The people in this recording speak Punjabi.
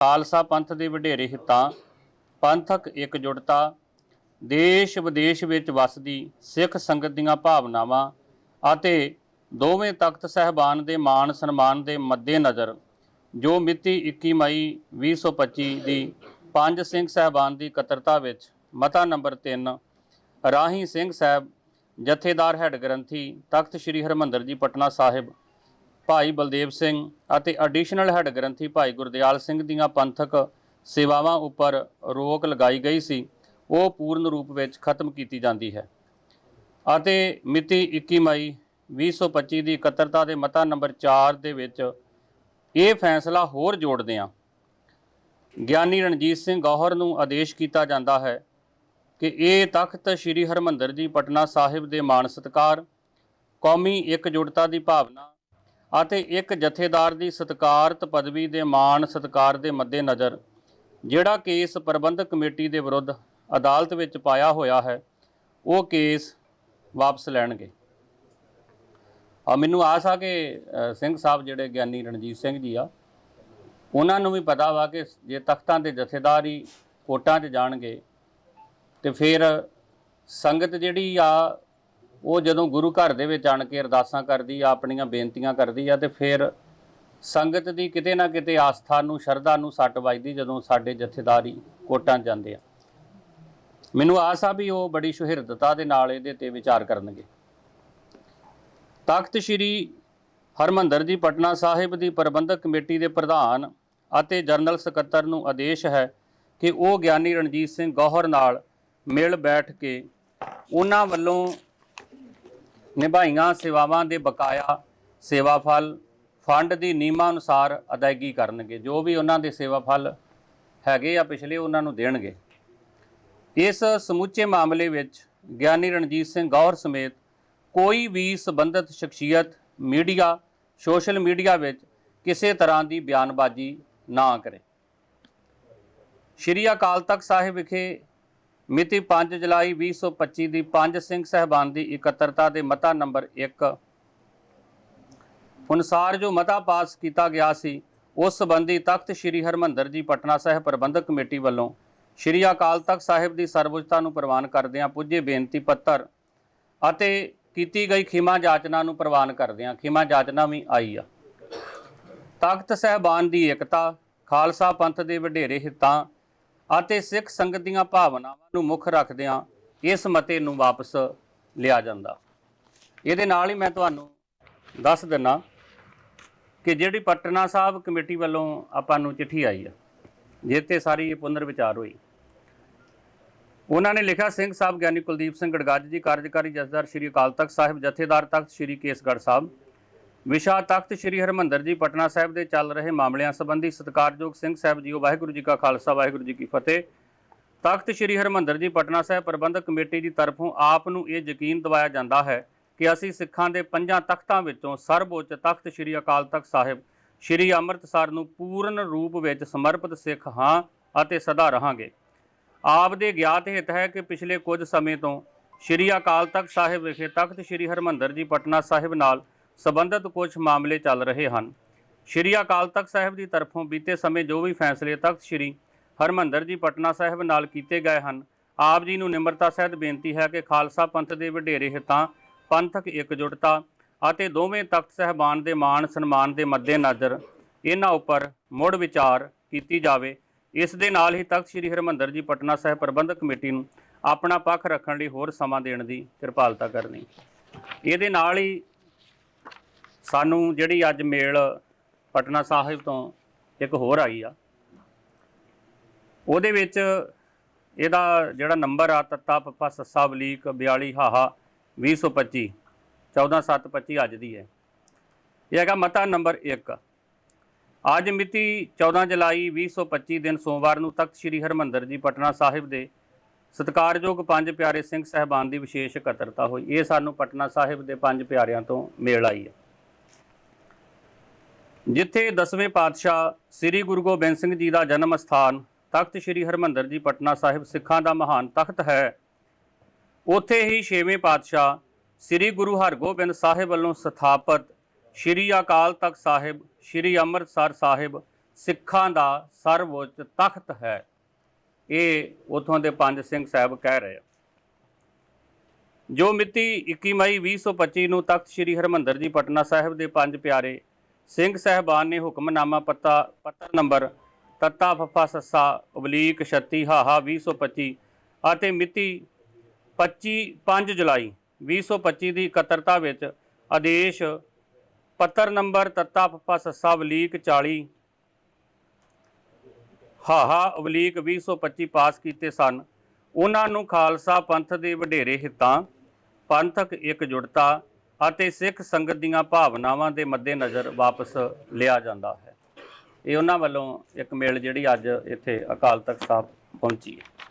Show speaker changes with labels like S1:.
S1: ਖਾਲਸਾ ਪੰਥ ਦੇ ਵਡੇਰੇ ਹਿੱਤਾਂ, ਪੰਥਕ ਇਕਜੁੱਟਤਾ, ਦੇਸ਼ ਵਿਦੇਸ਼ ਵਿੱਚ ਵਸਦੀ ਸਿੱਖ ਸੰਗਤ ਦੀਆਂ ਭਾਵਨਾਵਾਂ ਅਤੇ ਦੋਵੇਂ ਤਖਤ ਸਹਿਬਾਨ ਦੇ ਮਾਣ ਸਨਮਾਨ ਦੇ ਮੱਦੇਨਜ਼ਰ ਜੋ ਮਿਤੀ 21 ਮਈ 2025 ਦੀ ਪੰਜ ਸਿੰਘ ਸਹਿਬਾਨ ਦੀ ਇਕੱਤਰਤਾ ਵਿੱਚ ਮਤਾ ਨੰਬਰ 3 ਰਾਹੀ ਸਿੰਘ ਸਾਹਿਬ ਜਥੇਦਾਰ ਹੈੱਡ ਗ੍ਰੰਥੀ ਤਖਤ ਸ੍ਰੀ ਹਰਮੰਦਰ ਜੀ, ਪਟਨਾ ਸਾਹਿਬ ਭਾਈ ਬਲਦੇਵ ਸਿੰਘ ਅਤੇ ਐਡੀਸ਼ਨਲ ਹੈੱਡ ਗ੍ਰੰਥੀ ਭਾਈ ਗੁਰਦਿਆਲ ਸਿੰਘ ਦੀਆਂ ਪੰਥਕ ਸੇਵਾਵਾਂ ਉੱਪਰ ਰੋਕ ਲਗਾਈ ਗਈ ਸੀ, ਉਹ ਪੂਰਨ ਰੂਪ ਵਿੱਚ ਖਤਮ ਕੀਤੀ ਜਾਂਦੀ ਹੈ। ਅਤੇ ਮਿਤੀ 21 ਮਈ 2025 ਦੀ ਇਕੱਤਰਤਾ ਦੇ ਮਤਾ ਨੰਬਰ 4 ਦੇ ਵਿੱਚ ਇਹ ਫੈਸਲਾ ਹੋਰ ਜੋੜਦੇ ਹਾਂ। ਗਿਆਨੀ ਰਣਜੀਤ ਸਿੰਘ ਗੌਹਰ ਨੂੰ ਆਦੇਸ਼ ਕੀਤਾ ਜਾਂਦਾ ਹੈ ਕਿ ਇਹ ਤਖਤ ਸ੍ਰੀ ਹਰਮੰਦਰ ਜੀ ਪਟਨਾ ਸਾਹਿਬ ਦੇ ਮਾਣ ਸਤਕਾਰ, ਕੌਮੀ ਇਕਜੁੱਟਤਾ ਦੀ ਭਾਵਨਾ ਅਤੇ ਇੱਕ ਜਥੇਦਾਰ ਦੀ ਸਤਿਕਾਰਤ ਪਦਵੀ ਦੇ ਮਾਣ ਸਤਿਕਾਰ ਦੇ ਮੱਦੇਨਜ਼ਰ, ਜਿਹੜਾ ਕੇਸ ਪ੍ਰਬੰਧਕ ਕਮੇਟੀ ਦੇ ਵਿਰੁੱਧ ਅਦਾਲਤ ਵਿੱਚ ਪਾਇਆ ਹੋਇਆ ਹੈ, ਉਹ ਕੇਸ ਵਾਪਸ ਲੈਣਗੇ। ਆ ਮੈਨੂੰ ਆਸ ਆ ਕਿ ਸਿੰਘ ਸਾਹਿਬ ਜਿਹੜੇ ਗਿਆਨੀ ਰਣਜੀਤ ਸਿੰਘ ਜੀ ਆ, ਉਹਨਾਂ ਨੂੰ ਵੀ ਪਤਾ ਵਾ ਕਿ ਜੇ ਤਖਤਾਂ ਦੇ ਜਥੇਦਾਰ ਹੀ ਕੋਟਾਂ 'ਚ ਜਾਣਗੇ, ਤੇ ਫਿਰ ਸੰਗਤ ਜਿਹੜੀ ਆ ਉਹ ਜਦੋਂ ਗੁਰੂ ਘਰ ਦੇ ਵਿੱਚ ਆਣ ਕੇ ਅਰਦਾਸਾਂ ਕਰਦੀ ਆ ਆਪਣੀਆਂ ਬੇਨਤੀਆਂ ਕਰਦੀ ਆ ਤੇ ਫਿਰ ਸੰਗਤ ਦੀ ਕਿਤੇ ਨਾ ਕਿਤੇ ਆਸਥਾ ਨੂੰ, ਸ਼ਰਧਾ ਨੂੰ ਸੱਟ ਵੱਜਦੀ ਜਦੋਂ ਸਾਡੇ ਜਥੇਦਾਰੀ ਕੋਟਾਂ ਜਾਂਦੇ ਆ। ਮੈਨੂੰ ਆਸ ਆ ਵੀ ਉਹ ਬੜੀ ਸੁਹਿਰਦਤਾ ਦੇ ਨਾਲ ਇਹਦੇ ਤੇ ਵਿਚਾਰ ਕਰਨਗੇ। ਤਖਤ ਸ੍ਰੀ ਹਰਮੰਦਰ ਜੀ, ਪਟਨਾ ਸਾਹਿਬ ਦੀ ਪ੍ਰਬੰਧਕ ਕਮੇਟੀ ਦੇ ਪ੍ਰਧਾਨ ਅਤੇ ਜਨਰਲ ਸਕੱਤਰ ਨੂੰ ਆਦੇਸ਼ ਹੈ ਕਿ ਉਹ ਗਿਆਨੀ ਰਣਜੀਤ ਸਿੰਘ ਗੌਹਰ ਨਾਲ ਮਿਲ ਬੈਠ ਕੇ ਉਹਨਾਂ ਵੱਲੋਂ ਨਿਭਾਈਆਂ ਸੇਵਾਵਾਂ ਦੇ ਬਕਾਇਆ ਸੇਵਾ ਫਲ ਫੰਡ ਦੀ ਨਿਯਮਾਂ ਅਨੁਸਾਰ ਅਦਾਇਗੀ ਕਰਨਗੇ। ਜੋ ਵੀ ਉਹਨਾਂ ਦੇ ਸੇਵਾ ਫਲ ਹੈਗੇ ਆ, ਪਿਛਲੇ ਉਹਨਾਂ ਨੂੰ ਦੇਣਗੇ। ਇਸ ਸਮੁੱਚੇ ਮਾਮਲੇ ਵਿੱਚ ਗਿਆਨੀ ਰਣਜੀਤ ਸਿੰਘ ਗੌਰ ਸਮੇਤ ਕੋਈ ਵੀ ਸੰਬੰਧਿਤ ਸ਼ਖਸੀਅਤ ਮੀਡੀਆ, ਸੋਸ਼ਲ ਮੀਡੀਆ ਵਿੱਚ ਕਿਸੇ ਤਰ੍ਹਾਂ ਦੀ ਬਿਆਨਬਾਜ਼ੀ ਨਾ ਕਰੇ। ਸ਼੍ਰੀ ਅਕਾਲ ਤਖਤ ਸਾਹਿਬ ਵਿਖੇ ਮਿਤੀ 5 ਜੁਲਾਈ 2025 ਦੀ ਪੰਜ ਸਿੰਘ ਸਹਿਬਾਨ ਦੀ ਇਕੱਤਰਤਾ ਦੇ ਮਤਾ ਨੰਬਰ 1 ਅਨੁਸਾਰ ਜੋ ਮਤਾ ਪਾਸ ਕੀਤਾ ਗਿਆ ਸੀ, ਉਸ ਸੰਬੰਧੀ ਤਖਤ ਸ੍ਰੀ ਹਰਮੰਦਰ ਜੀ ਪਟਨਾ ਸਾਹਿਬ ਪ੍ਰਬੰਧਕ ਕਮੇਟੀ ਵੱਲੋਂ ਸ੍ਰੀ ਅਕਾਲ ਤਖਤ ਸਾਹਿਬ ਦੀ ਸਰਵਉੱਚਤਾ ਨੂੰ ਪ੍ਰਵਾਨ ਕਰਦਿਆਂ ਪੁੱਜੇ ਬੇਨਤੀ ਪੱਤਰ ਅਤੇ ਕੀਤੀ ਗਈ ਖਿਮਾ ਜਾਚਨਾ ਨੂੰ ਪ੍ਰਵਾਨ ਕਰਦਿਆਂ ਖਿਮਾ ਜਾਚਨਾ ਵੀ ਆਈ ਆ। ਤਖਤ ਸਹਿਬਾਨ ਦੀ ਏਕਤਾ, ਖਾਲਸਾ ਪੰਥ ਦੇ ਵਡੇਰੇ ਹਿੱਤਾਂ ਅਤੇ ਸਿੱਖ ਸੰਗਤ ਦੀਆਂ ਭਾਵਨਾਵਾਂ ਨੂੰ ਮੁੱਖ ਰੱਖਦਿਆਂ ਇਸ ਮਤੇ ਨੂੰ ਵਾਪਸ ਲਿਆ ਜਾਂਦਾ। ਇਹਦੇ ਨਾਲ ਹੀ ਮੈਂ ਤੁਹਾਨੂੰ ਦੱਸ ਦਿੰਨਾ ਕਿ ਜਿਹੜੀ ਪਟਨਾ ਸਾਹਿਬ ਕਮੇਟੀ ਵੱਲੋਂ ਆਪਾਂ ਨੂੰ ਚਿੱਠੀ ਆਈ ਹੈ ਜਿਸ ਤੇ ਸਾਰੀ ਇਹ ਪੁਨਰ ਵਿਚਾਰ ਹੋਈ। ਉਹਨਾਂ ਨੇ ਲਿਖਿਆ, ਸਿੰਘ ਸਾਹਿਬ ਗਿਆਨੀ ਕੁਲਦੀਪ ਸਿੰਘ ਗੜਗਾਜ ਜੀ, ਕਾਰਜਕਾਰੀ ਜਥੇਦਾਰ ਸ਼੍ਰੀ ਅਕਾਲ ਤਖਤ ਸਾਹਿਬ, ਜਥੇਦਾਰ ਤਖਤ ਸ਼੍ਰੀ ਕੇਸਗੜ੍ਹ ਸਾਹਿਬ ਵਿਸ਼ਾ ਤਖਤ ਸ਼੍ਰੀ ਹਰਮੰਦਰ ਜੀ, ਪਟਨਾ ਸਾਹਿਬ ਦੇ ਚੱਲ ਰਹੇ ਮਾਮਲਿਆਂ ਸੰਬੰਧੀ ਸਤਿਕਾਰਯੋਗ ਸਿੰਘ ਸਾਹਿਬ ਜੀਓ, ਵਾਹਿਗੁਰੂ ਜੀ ਕਾ ਖਾਲਸਾ, ਵਾਹਿਗੁਰੂ ਜੀ ਕੀ ਫਤਿਹ। ਤਖਤ ਸ਼੍ਰੀ ਹਰਮੰਦਰ ਜੀ, ਪਟਨਾ ਸਾਹਿਬ ਪ੍ਰਬੰਧਕ ਕਮੇਟੀ ਦੀ ਤਰਫੋਂ ਆਪ ਨੂੰ ਇਹ ਯਕੀਨ ਦਿਵਾਇਆ ਜਾਂਦਾ ਹੈ ਕਿ ਅਸੀਂ ਸਿੱਖਾਂ ਦੇ ਪੰਜਾਂ ਤਖਤਾਂ ਵਿੱਚੋਂ ਸਰਵਉੱਚ ਤਖਤ ਸ਼੍ਰੀ ਅਕਾਲ ਤਖਤ ਸਾਹਿਬ, ਸ਼੍ਰੀ ਅੰਮ੍ਰਿਤਸਰ ਨੂੰ ਪੂਰਨ ਰੂਪ ਵਿੱਚ ਸਮਰਪਿਤ ਸਿੱਖ ਹਾਂ ਅਤੇ ਸਦਾ ਰਹਾਂਗੇ। ਆਪ ਦੇ ਗਿਆਤ ਹਿੱਤ ਹੈ ਕਿ ਪਿਛਲੇ ਕੁਝ ਸਮੇਂ ਤੋਂ ਸ਼੍ਰੀ ਅਕਾਲ ਤਖਤ ਸਾਹਿਬ ਵਿਖੇ ਤਖਤ ਸ਼੍ਰੀ ਹਰਮੰਦਰ ਜੀ, ਪਟਨਾ ਸਾਹਿਬ ਨਾਲ ਸੰਬੰਧਿਤ ਕੁਝ ਮਾਮਲੇ ਚੱਲ ਰਹੇ ਹਨ। ਸ਼੍ਰੀ ਅਕਾਲ ਤਖਤ ਸਾਹਿਬ ਦੀ ਤਰਫੋਂ ਬੀਤੇ ਸਮੇਂ ਜੋ ਵੀ ਫੈਸਲੇ ਤਖਤ ਸ਼੍ਰੀ ਹਰਮੰਦਰ ਜੀ ਪਟਨਾ ਸਾਹਿਬ ਨਾਲ ਕੀਤੇ ਗਏ ਹਨ, ਆਪ ਜੀ ਨੂੰ ਨਿਮਰਤਾ ਸਹਿਤ ਬੇਨਤੀ ਹੈ ਕਿ ਖਾਲਸਾ ਪੰਥ ਦੇ ਵਡੇਰੇ ਹਿੱਤਾਂ, ਪੰਥਕ ਇਕਜੁੱਟਤਾ ਅਤੇ ਦੋਵੇਂ ਤਖਤ ਸਹਿਬਾਨ ਦੇ ਮਾਣ ਸਨਮਾਨ ਦੇ ਮੱਦੇਨਜ਼ਰ ਇਹਨਾਂ ਉੱਪਰ ਮੁੜ ਵਿਚਾਰ ਕੀਤੀ ਜਾਵੇ। ਇਸ ਦੇ ਨਾਲ ਹੀ ਤਖਤ ਸ੍ਰੀ ਹਰਮੰਦਰ ਜੀ ਪਟਨਾ ਸਾਹਿਬ ਪ੍ਰਬੰਧਕ ਕਮੇਟੀ ਨੂੰ ਆਪਣਾ ਪੱਖ ਰੱਖਣ ਲਈ ਹੋਰ ਸਮਾਂ ਦੇਣ ਦੀ ਕਿਰਪਾਲਤਾ ਕਰਨੀ। ਇਹਦੇ ਨਾਲ ਹੀ ਸਾਨੂੰ ਜਿਹੜੀ ਅੱਜ ਮੇਲ ਪਟਨਾ ਸਾਹਿਬ ਤੋਂ ਇੱਕ ਹੋਰ ਆਈ ਆ। ਉਹਦੇ ਵਿੱਚ ਇਹਦਾ ਜਿਹੜਾ ਨੰਬਰ ਆ, ਤੱਤਾ ਪੱਪਾ ਸੱਸਾ ਬਲੀਕ 42 ਹਾਹਾ 2025 14725 ਅੱਜ ਦੀ ਹੈ। ਇਹ ਹੈਗਾ ਮਤਾ ਨੰਬਰ 1 ਅੱਜ ਮਿਤੀ 14 ਜੁਲਾਈ 2025 ਦਿਨ ਸੋਮਵਾਰ ਨੂੰ ਤਖਤ ਸ੍ਰੀ ਹਰਮੰਦਰ ਜੀ ਪਟਨਾ ਸਾਹਿਬ ਦੇ ਸਤਿਕਾਰਯੋਗ ਪੰਜ ਪਿਆਰੇ ਸਿੰਘ ਸਹਿਬਾਨ ਦੀ ਵਿਸ਼ੇਸ਼ ਇਕੱਤਰਤਾ ਹੋਈ। ਇਹ ਸਾਨੂੰ ਪਟਨਾ ਸਾਹਿਬ ਦੇ ਪੰਜ ਪਿਆਰਿਆਂ ਤੋਂ ਮੇਲ ਆਈ ਹੈ। ਜਿੱਥੇ ਦਸਵੇਂ ਪਾਤਸ਼ਾਹ ਸ੍ਰੀ ਗੁਰੂ ਗੋਬਿੰਦ ਸਿੰਘ ਜੀ ਦਾ ਜਨਮ ਸਥਾਨ ਤਖਤ ਸ੍ਰੀ ਹਰਮੰਦਰ ਜੀ ਪਟਨਾ ਸਾਹਿਬ ਸਿੱਖਾਂ ਦਾ ਮਹਾਨ ਤਖਤ ਹੈ, ਉੱਥੇ ਹੀ ਛੇਵੇਂ ਪਾਤਸ਼ਾਹ ਸ੍ਰੀ ਗੁਰੂ ਹਰਗੋਬਿੰਦ ਸਾਹਿਬ ਵੱਲੋਂ ਸਥਾਪਿਤ ਸ੍ਰੀ ਅਕਾਲ ਤਖਤ ਸਾਹਿਬ, ਸ੍ਰੀ ਅੰਮ੍ਰਿਤਸਰ ਸਾਹਿਬ ਸਿੱਖਾਂ ਦਾ ਸਰਵਉੱਚ ਤਖਤ ਹੈ। ਇਹ ਉਥੋਂ ਦੇ ਪੰਜ ਸਿੰਘ ਸਾਹਿਬ ਕਹਿ ਰਹੇ ਜੋ ਮਿਤੀ 21 ਮਈ 2025 ਨੂੰ ਤਖਤ ਸ੍ਰੀ ਹਰਮੰਦਰ ਜੀ ਪਟਨਾ ਸਾਹਿਬ ਦੇ ਪੰਜ ਪਿਆਰੇ ਸਿੰਘ ਸਹਿਬਾਨ ਨੇ ਹੁਕਮਨਾਮਾ ਪੱਤਾ, ਪੱਤਰ ਨੰਬਰ ਤੱਤਾ ਫੱਫਾ ਸੱਸਾ ਓਬਲੀਕ 36 ਹਾਹਾ 2025 ਅਤੇ ਮਿਤੀ 25 5 ਜੁਲਾਈ 2025 ਦੀ ਇਕੱਤਰਤਾ ਵਿੱਚ ਆਦੇਸ਼ ਪੱਤਰ ਨੰਬਰ ਤੱਤਾ ਫੱਫਾ ਸੱਸਾ ਓਬਲੀਕ 40 ਹਾਹਾ ਓਬਲੀਕ 2025 ਪਾਸ ਕੀਤੇ ਸਨ। ਉਹਨਾਂ ਨੂੰ ਖਾਲਸਾ ਪੰਥ ਦੇ ਵਡੇਰੇ ਹਿੱਤਾਂ, ਪੰਥਕ ਇਕਜੁੱਟਤਾ ਅਤੇ ਸਿੱਖ ਸੰਗਤ ਦੀਆਂ ਭਾਵਨਾਵਾਂ ਦੇ ਮੱਦੇਨਜ਼ਰ ਵਾਪਸ ਲਿਆ ਜਾਂਦਾ ਹੈ। ਇਹ ਉਹਨਾਂ ਵੱਲੋਂ ਇੱਕ ਮੇਲ ਜਿਹੜੀ ਅੱਜ ਇੱਥੇ ਅਕਾਲ ਤਖਤ ਸਾਹਿਬ ਪਹੁੰਚੀ ਹੈ।